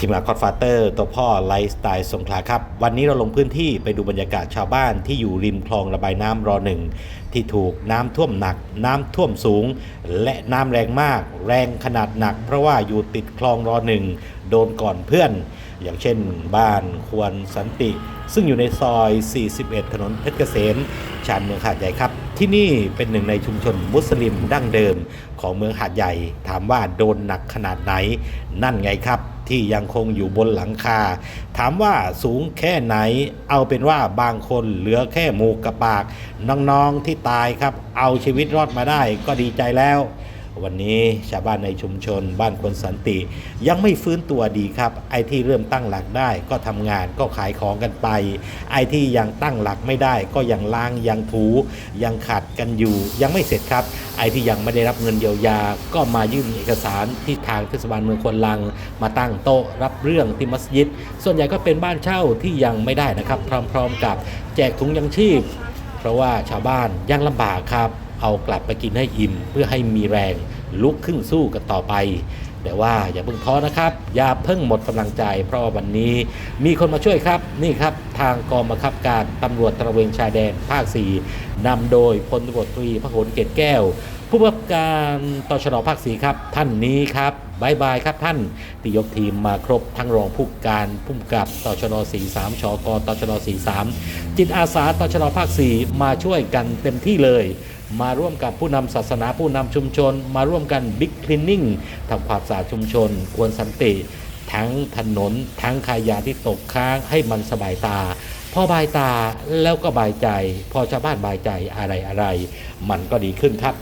ทีมงานคอดฟาเตอร์ตัวพ่อไลฟ์สไตล์สงขลาครับ วันนี้เราลงพื้นที่ไปดูบรรยากาศชาวบ้านที่อยู่ริมคลองระบายน้ำรอหนึ่งที่ถูกน้ำท่วมหนัก น้ำท่วมสูง และน้ำแรงมาก แรงขนาดหนัก เพราะว่าอยู่ติดคลองรอหนึ่งโดนก่อนเพื่อน อย่างเช่นบ้านควรสันติ ซึ่งอยู่ในซอย 41 ถนนเพชรเกษมชานเมืองหาดใหญ่ครับ ที่นี่เป็นหนึ่งในชุมชนมุสลิมดั้งเดิมของเมืองหาดใหญ่ ถามว่าโดนหนักขนาดไหน นั่นไงครับ ที่ยังคงอยู่บนหลังคา ถามว่าสูงแค่ไหน เอาเป็นว่าบางคนเหลือแค่หมูกกับปาก น้องๆที่ตายครับ เอาชีวิตรอดมาได้ก็ดีใจแล้ว วันนี้ชาวบ้านในชุมชน บ้านคนสันติ ยังไม่ฟื้นตัวดีครับ ไอ้ที่เริ่มตั้งหลักได้ก็ทำงานก็ขายของกันไป ไอ้ที่ยังตั้งหลักไม่ได้ ก็ยังล้างยังถูยังขัดกันอยู่ ยังไม่เสร็จครับ ไอ้ที่ยังไม่ได้รับเงินเยียวยา ก็มายื่นเอกสารที่ทางเทศบาลเมืองควนลัง มาตั้งโต๊ะรับเรื่องที่มัสยิด ส่วนใหญ่ก็เป็นบ้านเช่าที่ยังไม่ได้นะครับ พร้อม ๆ กับแจกถุงยังชีพ เพราะว่าชาวบ้านยังลำบากครับ เอากลับไปกินให้อิ่ม เพื่อให้มีแรงลุกขึ้นสู้กันต่อไป แต่ว่าอย่าเพิ่งท้อนะครับ อย่าเพิ่งหมดกำลังใจ เพราะว่าวันนี้มีคนมาช่วยครับนี่ครับทางกองบังคับการตำรวจตระเวนชายแดนภาค 4นำโดยพลตำรวจตรีพหลเกตแก้ว ผู้กำกับการตชดภาค 4 ครับ ท่านนี้ครับบายบายครับท่านที่ยกทีมมาครบทั้งรองผู้การผู้กับตชด43ชกตชด43 จิตอาสาตชดภาค 4 มาช่วยกันเต็มที่เลย มาร่วมกับผู้นำศาสนาผู้นำชุมชน มาร่วมกันบิ๊กคลีนนิ่งทำความสะอาดชุมชนควรสันติ ทั้งถนน ทั้งขายาที่ตกค้างให้มันสบายตาพอบายตาแล้วก็บายใจ พอชาวบ้านบายใจอะไรอะไร มันก็ดีขึ้นครับ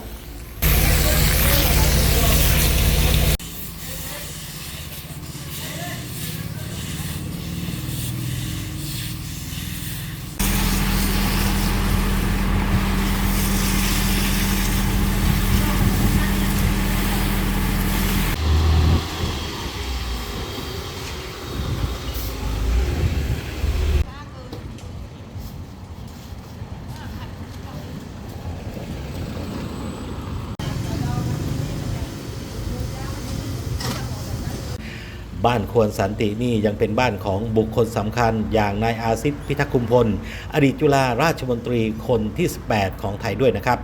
บ้านควรสันตินี่ยังเป็นบ้านของบุคคลสำคัญ อย่างนายอาซิดพิทักษ์คุมพล อดีตจุฬาราชมนตรีคนที่ 18 ของไทยด้วยนะครับ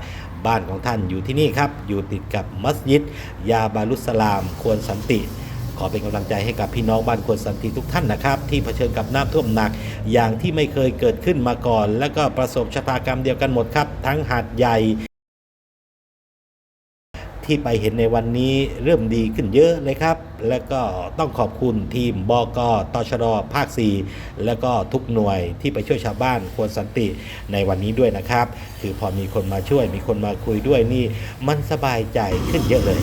บ้านของท่านอยู่ที่นี่ครับ อยู่ติดกับมัสยิด ยาบาลุสลาม ควรสันติ ขอเป็นกำลังใจให้กับพี่น้องบ้านควรสันติทุกท่านนะครับ ที่เผชิญกับน้ำท่วมหนัก อย่างที่ไม่เคยเกิดขึ้นมาก่อน แล้วก็ประสบชะตากรรมเดียวกันหมดครับ ทั้งหาดใหญ่ ที่ไปเห็นในวันนี้เริ่มดีขึ้นเยอะเลยครับ แล้วก็ต้องขอบคุณทีมบกตชดภาค 4 แล้วก็ทุกหน่วยที่ไปช่วยชาวบ้านควรสันติในวันนี้ด้วยนะครับ คือพอมีคนมาช่วยมีคนมาคุยด้วยนี่ มันสบายใจขึ้นเยอะเลย